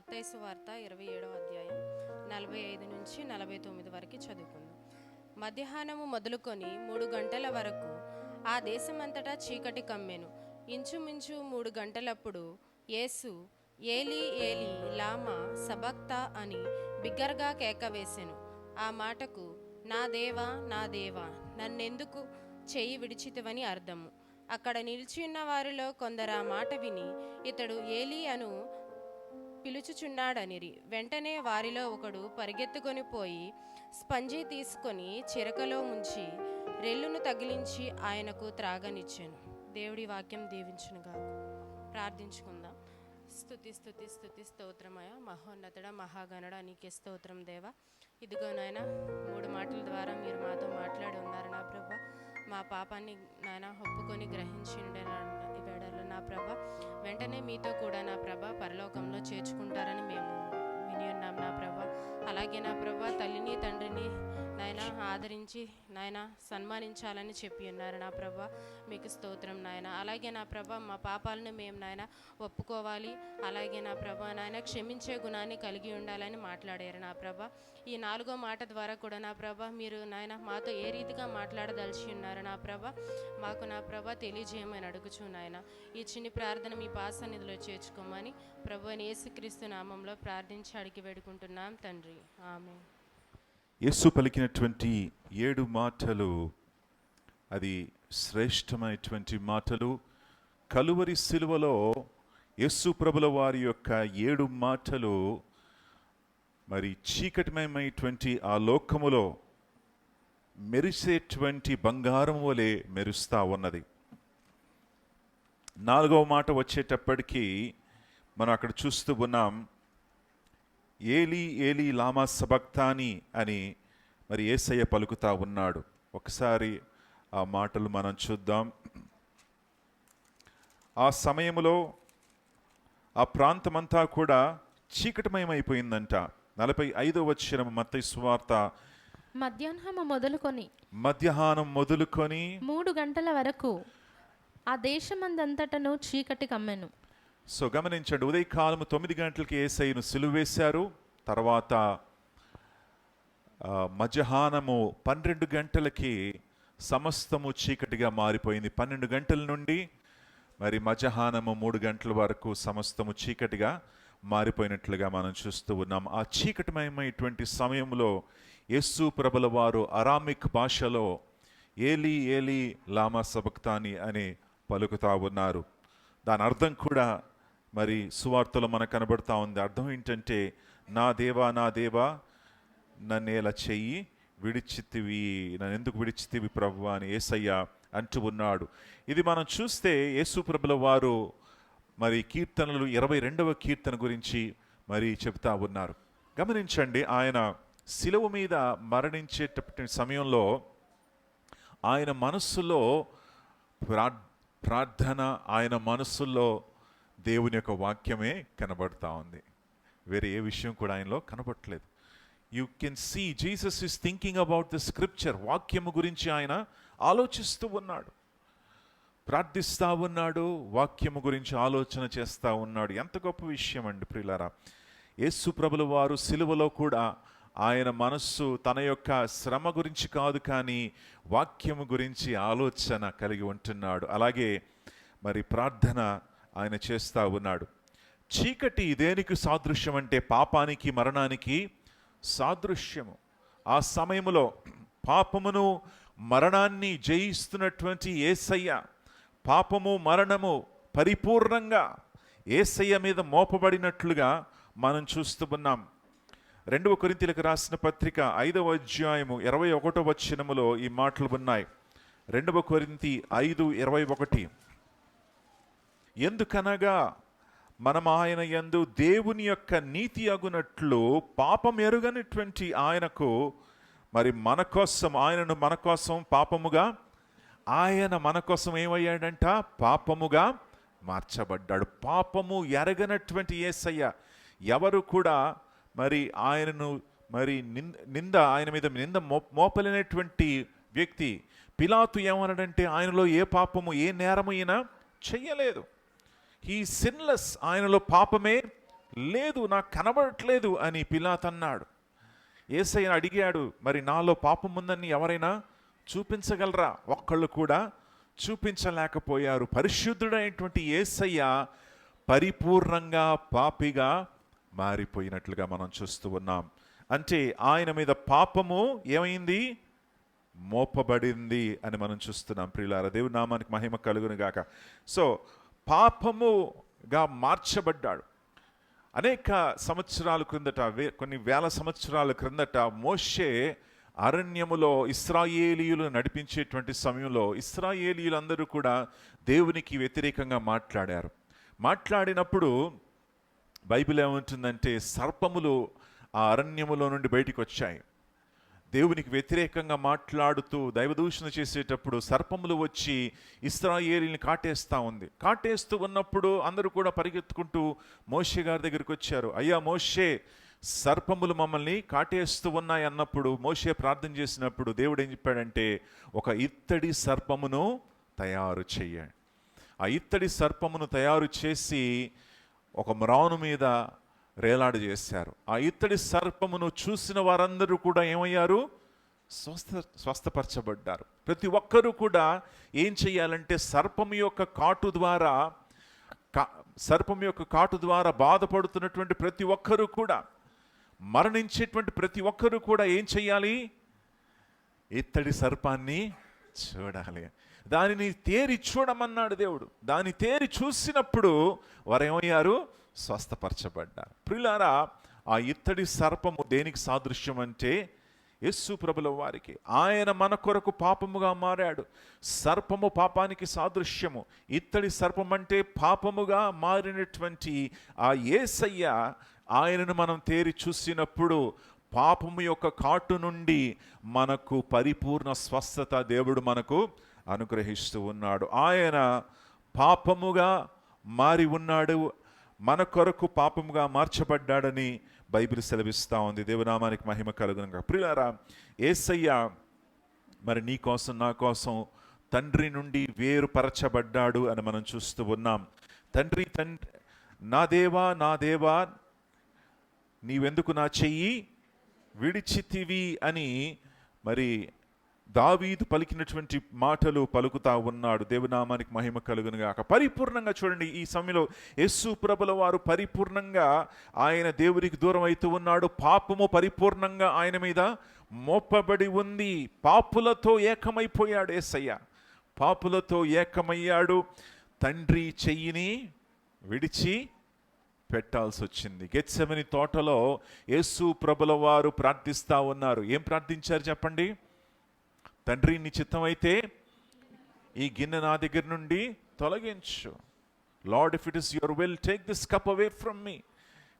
మత్తైసు వార్త ఇరవై ఏడవ అధ్యాయం నలభై ఐదు నుంచి నలభై తొమ్మిది వరకు చదువుకుందాం. మధ్యాహ్నము మొదలుకొని మూడు గంటల వరకు ఆ దేశమంతటా చీకటి కమ్మెను. ఇంచుమించు మూడు గంటలప్పుడు యేసు ఏలి ఏలి లామా సబక్తా అని బిగ్గరగా కేక వేసెను. ఆ మాటకు నా దేవా నా దేవా నన్నెందుకు చెయ్యి విడిచితివని అర్థము. అక్కడ నిలిచియున్న వారిలో కొందరు ఆ మాట విని ఇతడు ఏలి అను పిలుచుచున్నాడనిరి. వెంటనే వారిలో ఒకడు పరిగెత్తుకొని పోయి స్పంజి తీసుకొని చిరకలో ముంచి రెల్లును తగిలించి ఆయనకు త్రాగనిచ్చాను. దేవుడి వాక్యం దీవించునుగా ప్రార్థించుకుందాం. స్థుతి స్థుతి స్థుతి స్తోత్రమయ మహోన్నతుడ మహాగణుడ నీకే స్తోత్రం దేవ. ఇదిగో నాయన మూడు మాటల ద్వారా మీరు మాతో మాట్లాడి ఉన్నారు నా ప్రభా. మా పాపాన్ని నాయన ఒప్పుకొని గ్రహించి వేడలు నా ప్రభ. వెంటనే మీతో కూడా నా ప్రభ పరలోకంలో చేర్చుకుంటారని మేము విని ఉన్నాం నా ప్రభా. అలాగే నా ప్రభా తల్లిని తండ్రిని నాయన ఆదరించి నాయన సన్మానించాలని చెప్పి ఉన్నారు నా ప్రభ. మీకు స్తోత్రం నాయన. అలాగే నా ప్రభ మా పాపాలను మేము నాయన ఒప్పుకోవాలి. అలాగే నా ప్రభ నాయన క్షమించే గుణాన్ని కలిగి ఉండాలని మాట్లాడారు నా ప్రభ. ఈ నాలుగో మాట ద్వారా కూడా నా ప్రభ మీరు నాయన మాతో ఏ రీతిగా మాట్లాడదలిచి ఉన్నారు నా ప్రభ? మాకు నా ప్రభ తెలియజేయమని అడుగుచు నాయన. ఈ చిన్ని ప్రార్థన మీ పాసన్నిధిలో చేర్చుకోమని ప్రభు అని యేసుక్రీస్తు నామంలో ప్రార్థించి అడిగి వేడుకుంటున్నాం తండ్రి. ఆమె యేసు పలికినటువంటి ఏడు మాటలు అది శ్రేష్టమైనటువంటి మాటలు. కలువరి సిలువలో యేసు ప్రభుల వారి యొక్క ఏడు మాటలు మరి చీకటిమయమైనటువంటి ఆ లోకములో మెరిసేటువంటి బంగారం వలె మెరుస్తా ఉన్నది. నాలుగవ మాట వచ్చేటప్పటికీ మనం అక్కడ చూస్తూ ఉన్నాం ఏలి ఏలి లామా సబక్తాని అని మరి ఏసయ్య పలుకుతా ఉన్నాడు. ఒకసారి ఆ మాటలు మనం చూద్దాం. ఆ సమయంలో ఆ ప్రాంతమంతా కూడా చీకటిమయమైపోయిందంట. నలభై ఐదో వచ్చిన మత్తయి సువార్త. మధ్యాహ్నము మొదలుకొని మధ్యాహ్నం మొదలుకొని మూడు గంటల వరకు ఆ దేశమందంతటను చీకటి కమ్మెను. సో గమనించండి ఉదయకాలం తొమ్మిది గంటలకి ఏసైను సిలువేశారు. తర్వాత మధ్యాహ్నము పన్నెండు గంటలకి సమస్తము చీకటిగా మారిపోయింది. పన్నెండు గంటల నుండి మరి మధ్యాహ్నము మూడు గంటల వరకు సమస్తము చీకటిగా మారిపోయినట్లుగా మనం చూస్తూ ఉన్నాం. ఆ చీకటిమయమైనటువంటి సమయంలో యేసు ప్రభల వారు అరామిక్ భాషలో ఏలి ఏలి లామా సబక్తాని అని పలుకుతా ఉన్నారు. దాని అర్థం కూడా మరి సువార్తలో మనకు కనబడతా ఉంది. అర్థం ఏంటంటే నా దేవా నా దేవా నన్నేలా చెయ్యి విడిచితివి నన్ను ఎందుకు విడిచితివి ప్రభు అని ఏసయ్య అంటూ ఉన్నాడు. ఇది మనం చూస్తే యేసు ప్రభుల వారు మరి కీర్తనలు ఇరవై రెండవ కీర్తన గురించి మరి చెప్తా ఉన్నారు. గమనించండి ఆయన శిలువ మీద మరణించేటప్పటి సమయంలో ఆయన మనస్సులో ప్రార్థన ఆయన మనస్సులో దేవుని యొక్క వాక్యమే కనబడతా ఉంది. వేరే ఏ విషయం కూడా ఆయనలో కనబడట్లేదు. You can see Jesus is thinking about the scripture వాక్యము గురించి ఆయన ఆలోచిస్తూ ఉన్నాడు. ప్రార్థిస్తూ ఉన్నాడు వాక్యము గురించి ఆలోచన చేస్తూ ఉన్నాడు. ఎంత గొప్ప విషయం అండి ప్రియులారా. యేసు ప్రభుల వారు సిలువలో కూడా ఆయన మనస్సు తన యొక్క శ్రమ గురించి కాదు కానీ వాక్యము గురించి ఆలోచన కలిగి ఉంటున్నాడు. అలాగే మరి ప్రార్థన ఆయన చేస్తా ఉన్నాడు. చీకటి దేనికి సాదృశ్యం అంటే పాపానికి మరణానికి సాదృశ్యము. ఆ సమయంలో పాపమును మరణాన్ని జయిస్తున్నటువంటి ఏసయ్య పాపము మరణము పరిపూర్ణంగా ఏసయ్య మీద మోపబడినట్లుగా మనం చూస్తూ ఉన్నాం. రెండవ కొరింతలకు రాసిన పత్రిక ఐదవ అధ్యాయము ఇరవై ఒకటో వచ్చినములో ఈ మాటలు ఉన్నాయి. రెండవ కొరింతి ఐదు ఇరవై ఒకటి. ఎందుకనగా మనం ఆయన యందు దేవుని యొక్క నీతి అగునట్లు పాపం ఎరుగనటువంటి ఆయనకు మరి మన కోసం ఆయనను మన కోసం పాపముగా ఆయన మన కోసం ఏమయ్యాడంట? పాపముగా మార్చబడ్డాడు. పాపము ఎరగనటువంటి ఏసయ్య ఎవరు కూడా మరి ఆయనను మరి నింద నింద ఆయన మీద నింద మో మోపలేనటువంటి వ్యక్తి పిలాతు ఏమన్నాడంటే ఆయనలో ఏ పాపము ఏ నేరము ఈయన చెయ్యలేదు. హీ సిన్లెస్ ఆయనలో పాపమే లేదు నాకు కనబడట్లేదు అని పిలాత్ అన్నాడు. ఏసయ్యను అడిగాడు మరి నాలో పాపం ఉందని ఎవరైనా చూపించగలరా? ఒక్కళ్ళు కూడా చూపించలేకపోయారు. పరిశుద్ధుడైనటువంటి ఏసయ్య పరిపూర్ణంగా పాపిగా మారిపోయినట్లుగా మనం చూస్తూ ఉన్నాం. అంటే ఆయన మీద పాపము ఏమైంది? మోపబడింది అని మనం చూస్తున్నాం. ప్రియులార దేవునామానికి మహిమ కలుగును గాక సో పాపముగా మార్చబడ్డాడు. అనేక సంవత్సరాల క్రిందట వే- కొన్ని వేల సంవత్సరాల క్రిందట మోషే అరణ్యములో ఇస్రాయేలీయులు నడిపించేటువంటి సమయంలో ఇస్రాయేలీయులందరూ కూడా దేవునికి వ్యతిరేకంగా మాట్లాడారు. మాట్లాడినప్పుడు బైబిల్ ఏమంటుందంటే సర్పములు ఆ అరణ్యములో నుండి బయటికి వచ్చాయి. దేవునికి వ్యతిరేకంగా మాట్లాడుతూ దైవదూషణ చేసేటప్పుడు సర్పములు వచ్చి ఇస్రాయేలీని కాటేస్తూ ఉంది. కాటేస్తూ ఉన్నప్పుడు అందరూ కూడా పరిగెత్తుకుంటూ మోషే గారి దగ్గరికి వచ్చారు. అయ్యా మోషే సర్పములు మమ్మల్ని కాటేస్తూ ఉన్నాయి అన్నప్పుడు మోషే ప్రార్థన చేసినప్పుడు దేవుడు ఏం చెప్పాడంటే ఒక ఇత్తడి సర్పమును తయారు చెయ్యండి. ఆ ఇత్తడి సర్పమును తయారు చేసి ఒక మ్రాను మీద రేలాడు చేశారు. ఆ ఇత్తడి సర్పమును చూసిన వారందరూ కూడా ఏమయ్యారు? స్వస్థ స్వస్థపరచబడ్డారు. ప్రతి ఒక్కరూ కూడా ఏం చేయాలంటే సర్పము యొక్క కాటు ద్వారా కా- సర్పం యొక్క కాటు ద్వారా బాధపడుతున్నటువంటి ప్రతి ఒక్కరూ కూడా మరణించేటువంటి ప్రతి ఒక్కరూ కూడా ఏం చెయ్యాలి ఇత్తడి సర్పాన్ని చూడాలి. దానిని తేరి చూడమన్నాడు దేవుడు. దాని తేరి చూసినప్పుడు వారు ఏమయ్యారు స్వస్థపరచబడ్డారు. ప్రిలారా ఆ ఇత్తడి సర్పము దేనికి సాదృశ్యం అంటే యస్సు ప్రభుల వారికి. ఆయన మన కొరకు పాపముగా మారాడు. సర్పము పాపానికి సాదృశ్యము. ఇత్తడి సర్పం అంటే పాపముగా మారినటువంటి ఆ యేసయ్య ఆయనను మనం తేరి చూసినప్పుడు పాపము యొక్క కాటు నుండి మనకు పరిపూర్ణ స్వస్థత దేవుడు మనకు అనుగ్రహిస్తూ ఉన్నాడు. ఆయన పాపముగా మారి ఉన్నాడు. మన కొరకు పాపముగా మార్చబడ్డాడని బైబిల్ సెలవిస్తూ ఉంది. దేవనామానికి మహిమ కలుగునుగా ప్రియులారా ఏసయ్య మరి నీ కోసం నా కోసం తండ్రి నుండి వేరుపరచబడ్డాడు అని మనం చూస్తూ ఉన్నాం. తండ్రి తండ్రి నా దేవా నా దేవా నీవెందుకు నా చెయ్యి? విడిచితివి అని మరి దావీదు పలికినటువంటి మాటలు పలుకుతా ఉన్నాడు. దేవునామానికి మహిమ కలుగును గాక. పరిపూర్ణంగా చూడండి ఈ సమయంలో యస్సు ప్రభుల వారు పరిపూర్ణంగా ఆయన దేవునికి దూరం అవుతూ ఉన్నాడు. పాపము పరిపూర్ణంగా ఆయన మీద మోపబడి ఉంది. పాపులతో ఏకమైపోయాడు యేసయ్య పాపులతో ఏకమయ్యాడు. తండ్రి చెయ్యిని విడిచి పెట్టాల్సి వచ్చింది గెత్సెమని తోటలో యేసు ప్రభుల వారు ప్రార్థిస్తా ఉన్నారు. ఏం ప్రార్థించారు చెప్పండి? తండ్రి నీ చిత్తం అయితే ఈ గిన్నె నా దగ్గర నుండి తొలగించు. Lord if it is your will take this cup away from me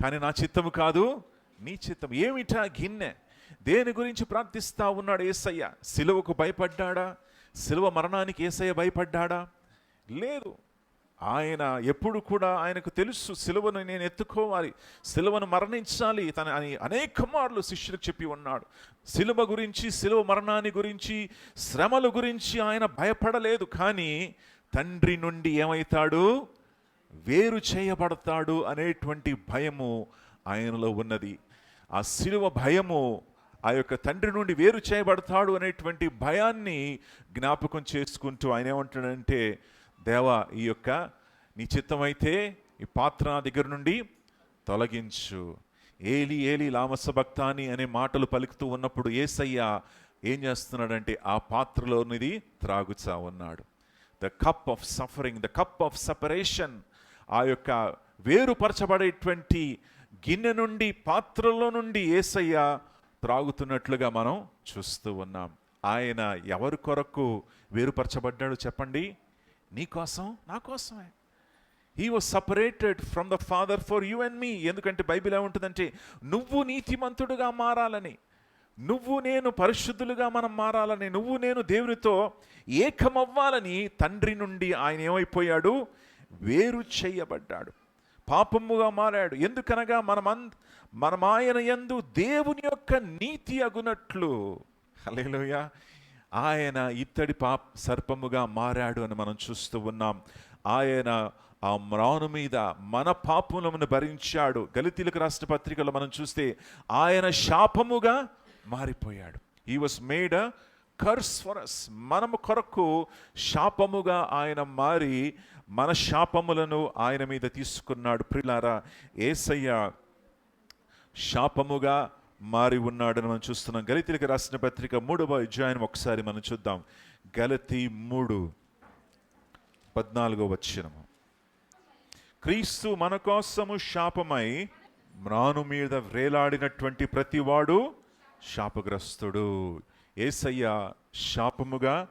కానీ నా చిత్తము కాదు నీ చిత్తం ఏమిటా గిన్నె? దేని గురించి ప్రార్థిస్తా ఉన్నాడు ఏసయ్య? సిలువకు భయపడ్డాడా? సిలువ మరణానికి ఏసయ్య భయపడ్డాడా? లేదు. ఆయన ఎప్పుడు కూడా ఆయనకు తెలుసు సిలువను నేను ఎత్తుకోవాలి సిలువను మరణించాలి తన అని అనేక మార్లు శిష్యులకు చెప్పి ఉన్నాడు. సిలువ గురించి సిలువ మరణాన్ని గురించి శ్రమల గురించి ఆయన భయపడలేదు. కానీ తండ్రి నుండి ఏమవుతాడు వేరు చేయబడతాడు అనేటువంటి భయము ఆయనలో ఉన్నది. ఆ సిలువ భయము ఆ యొక్క తండ్రి నుండి వేరు చేయబడతాడు అనేటువంటి భయాన్ని జ్ఞాపకం చేసుకుంటూ ఆయన ఏమంటాడంటే దేవా ఈ యొక్క నీ చిత్తమైతే ఈ పాత్ర నా దగ్గర నుండి తొలగించు. ఏలి ఏలి లామస భక్తాని అనే మాటలు పలుకుతూ ఉన్నప్పుడు ఏసయ్య ఏం చేస్తున్నాడంటే ఆ పాత్రలోనిది త్రాగుచా ఉన్నాడు. The cup of suffering the cup of separation ఆ యొక్క వేరుపరచబడేటువంటి గిన్నె నుండి పాత్రలో నుండి ఏసయ్య త్రాగుతున్నట్లుగా మనం చూస్తూ ఉన్నాం. ఆయన ఎవరి కొరకు వేరుపరచబడ్డాడు చెప్పండి? నీ కోసం? నా కోసమే. He was separated from the father for you and me ఎందుకంటే బైబిల్ ఏముంటుందంటే నువ్వు నీతిమంతుడుగా మారాలని నువ్వు నేను పరిశుద్ధులుగా మనం మారాలని నువ్వు నేను దేవునితో ఏకమవ్వాలని తండ్రి నుండి ఆయన ఏమైపోయాడు? వేరు చేయబడ్డాడు. పాపముగా మారాడు. ఎందుకనగా మనమం మనం ఆయన యందు దేవుని యొక్క నీతి అగునట్లు. హల్లెలూయా. ఆయన ఇత్తడి పాప సర్పముగా మారాడు అని మనం చూస్తూ ఉన్నాం. ఆయన ఆ మ్రాను మీద మన పాపములను భరించాడు. గలితీలకు రాష్ట్ర పత్రికలో మనం చూస్తే ఆయన శాపముగా మారిపోయాడు. He was made a curse for us మనము కొరకు శాపముగా ఆయన మారి మన శాపములను ఆయన మీద తీసుకున్నాడు. ప్రిలారా ఏసయ్య శాపముగా మారి ఉన్నాడని మనం చూస్తున్నాం. గలితీలకు రాసిన పత్రిక మూడవ అధ్యాయం ఒకసారి మనం చూద్దాం. గలతి మూడు పద్నాలుగో వచ్చినము క్రీస్తు మన కోసము శాపమై మ్రాను మీద వ్రేలాడినటువంటి ప్రతివాడు శాపగ్రస్తుడు. ఏసయ్య శాపముగా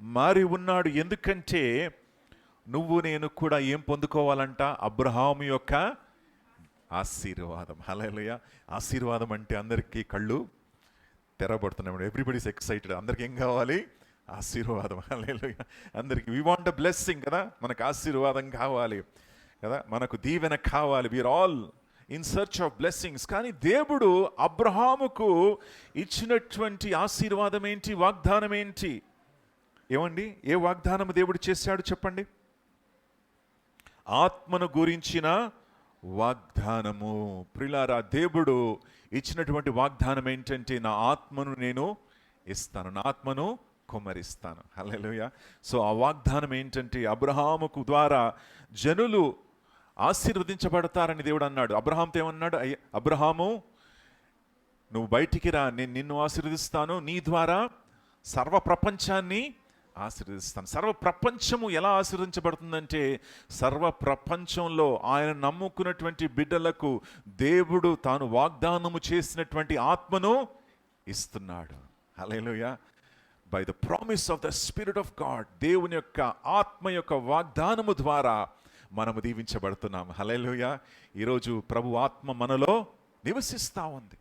మారి ఉన్నాడు. ఎందుకంటే నువ్వు నేను కూడా ఏం పొందుకోవాలంట? అబ్రహాము యొక్క ఆశీర్వాదం. హలలుయ ఆశీర్వాదం అంటే అందరికీ కళ్ళు తెరబడుతున్నాయి. ఎవ్రీబడీస్ ఎక్సైటెడ్ అందరికి ఏం కావాలి? ఆశీర్వాదం. హల్లెలూయా. అందరికి వి వాంట్ అ బ్లెస్సింగ్ కదా. మనకు ఆశీర్వాదం కావాలి కదా. మనకు దీవెన కావాలి. We are all in search of blessings కానీ దేవుడు అబ్రహాముకు ఇచ్చినటువంటి ఆశీర్వాదం ఏంటి? వాగ్దానం ఏంటి? ఏమండి? ఏ వాగ్దానం దేవుడు చేశాడు చెప్పండి? ఆత్మను గురించిన వాగ్దానము. ప్రిలారా దేవుడు ఇచ్చినటువంటి వాగ్దానం ఏంటంటే నా ఆత్మను నేను ఇస్తాను నా ఆత్మను కుమరిస్తాను హలోయ సో ఆ వాగ్దానం ఏంటంటే అబ్రహాముకు ద్వారా జనులు ఆశీర్వదించబడతారని దేవుడు అన్నాడు. అబ్రహాంతో ఏమన్నాడు? అబ్రహాము నువ్వు బయటికి రా నేను నిన్ను ఆశీర్వదిస్తాను. నీ ద్వారా సర్వ ప్రపంచాన్ని ఆశీర్వదిస్తాను సర్వ ప్రపంచము ఎలా ఆశీర్వదించబడుతుందంటే సర్వ ప్రపంచంలో ఆయన నమ్ముకున్నటువంటి బిడ్డలకు దేవుడు తాను వాగ్దానము చేసినటువంటి ఆత్మను ఇస్తున్నాడు. Hallelujah. By the promise of the spirit of god దేవుని యొక్క ఆత్మ యొక్క వాగ్దానము ద్వారా మనము దీవించబడుతున్నాం. హలేలుయ ఈరోజు ప్రభు ఆత్మ మనలో నివసిస్తూ ఉంది.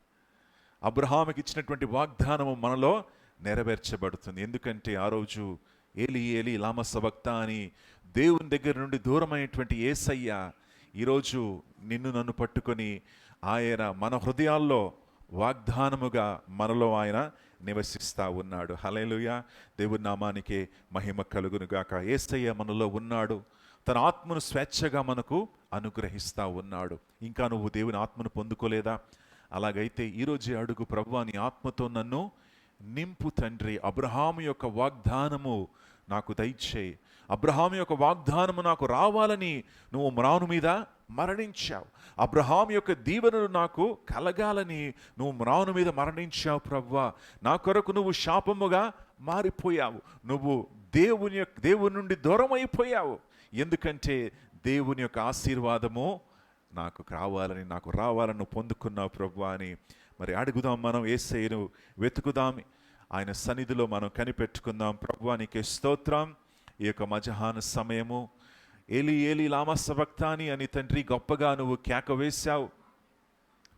అబ్రహాముకి ఇచ్చినటువంటి వాగ్దానము మనలో నెరవేర్చబడుతుంది. ఎందుకంటే ఆ రోజు ఏలి ఏలి లామసభక్త అని దేవుని దగ్గర నుండి దూరమైనటువంటి ఏసయ్య ఈరోజు నిన్ను నన్ను పట్టుకొని ఆయన మన హృదయాల్లో వాగ్దానముగా మనలో ఆయన నివసిస్తా ఉన్నాడు. హలేలుయ దేవుని నామానికే మహిమ కలుగునుగాక. ఏసయ్య మనలో ఉన్నాడు. తన ఆత్మను స్వేచ్ఛగా మనకు అనుగ్రహిస్తూ ఉన్నాడు. ఇంకా నువ్వు దేవుని ఆత్మను పొందుకోలేదా? అలాగైతే ఈరోజే అడుగు ప్రభు నీ ఆత్మతో నన్ను నింపు తండ్రి అబ్రహాము యొక్క వాగ్దానము నాకు దయచేయి. అబ్రహాం యొక్క వాగ్దానము నాకు రావాలని నువ్వు మ్రాను మీద మరణించావు. అబ్రహాం యొక్క దీవెనలు నాకు కలగాలని నువ్వు మ్రాను మీద మరణించావు ప్రవ్వా. నా కొరకు నువ్వు శాపముగా మారిపోయావు. నువ్వు దేవుని యొక్క దేవుని నుండి దూరం అయిపోయావు ఎందుకంటే దేవుని యొక్క ఆశీర్వాదము నాకు కావాలని నాకు రావాలని పొందుకున్నావు ప్రభు అని మరి అడుగుదాం మనం ఏసైను వెతుకుదాం. ఆయన సన్నిధిలో మనం కనిపెట్టుకుందాం. ప్రభువానికి స్తోత్రం. ఈ యొక్క మజహాన సమయము. ఏలి ఏలి లామసభక్తాని అని తండ్రి గొప్పగా నువ్వు కేక వేశావు.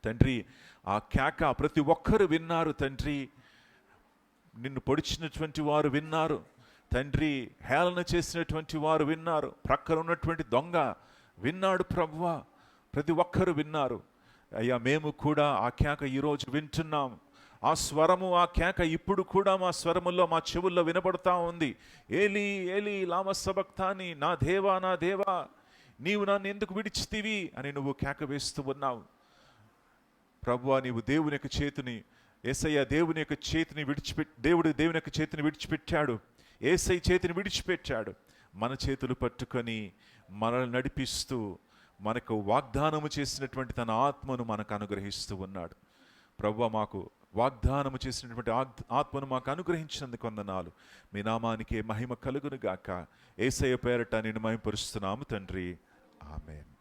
తండ్రి ఆ కేక ప్రతి ఒక్కరు విన్నారు తండ్రి. నిన్ను పొడిచినటువంటి వారు విన్నారు. తండ్రి హేళన చేసినటువంటి వారు విన్నారు. ప్రక్కన ఉన్నటువంటి దొంగ విన్నాడు ప్రభువ. ప్రతి ఒక్కరు విన్నారు. అయ్యా మేము కూడా ఆ కేక ఈరోజు వింటున్నాం. ఆ స్వరము ఆ కేక ఇప్పుడు కూడా మా స్వరముల్లో మా చెవుల్లో వినపడతా ఉంది. ఏలి ఏలి లామసభక్తాని నా దేవా నా దేవా నీవు నన్ను ఎందుకు విడిచితివి అని నువ్వు కేక వేస్తూ ఉన్నావు. ప్రభువా నీవు దేవుని యొక్క చేతిని ఏసయ్య దేవుని యొక్క చేతిని విడిచిపెట్టి దేవుడు దేవుని యొక్క చేతిని విడిచిపెట్టాడు. ఏసై చేతిని విడిచిపెట్టాడు. మన చేతులు పట్టుకొని మనల్ని నడిపిస్తూ మనకు వాగ్దానము చేసినటువంటి తన ఆత్మను మనకు అనుగ్రహిస్తూ ఉన్నాడు. ప్రభు మాకు వాగ్దానము చేసినటువంటి ఆత్మను మాకు అనుగ్రహించినందుకు వందనాలు. మీ నామానికి మహిమ కలుగును గాక ఏసయ్య పేరట నేను మహిమపరుస్తున్నాము తండ్రి. ఆమెన్.